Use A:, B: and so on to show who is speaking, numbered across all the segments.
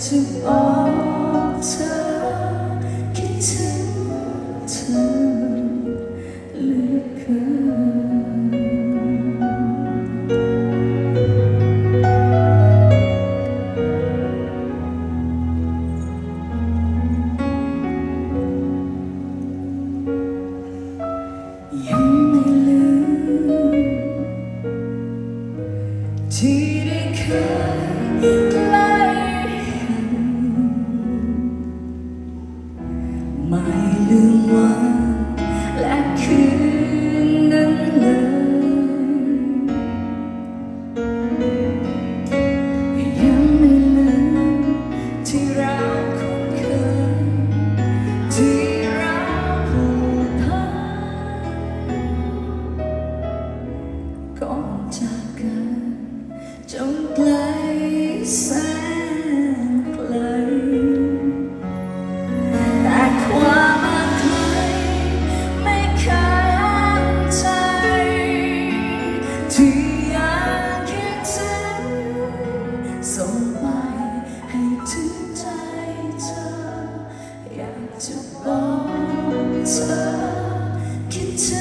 A: to all. 두 번째 기틀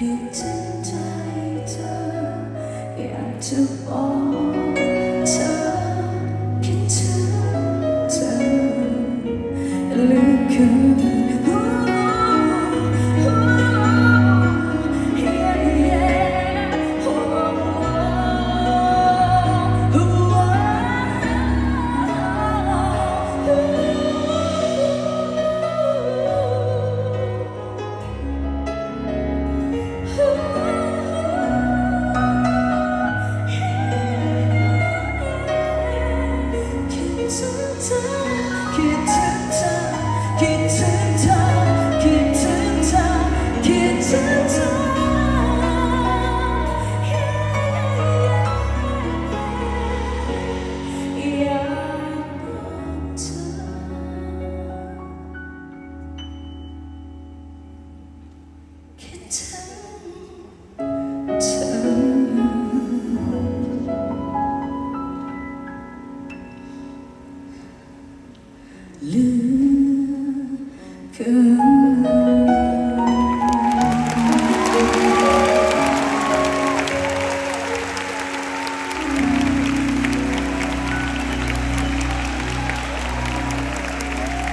A: ให้ถึงใจเธออยากจะบอก 自 Good.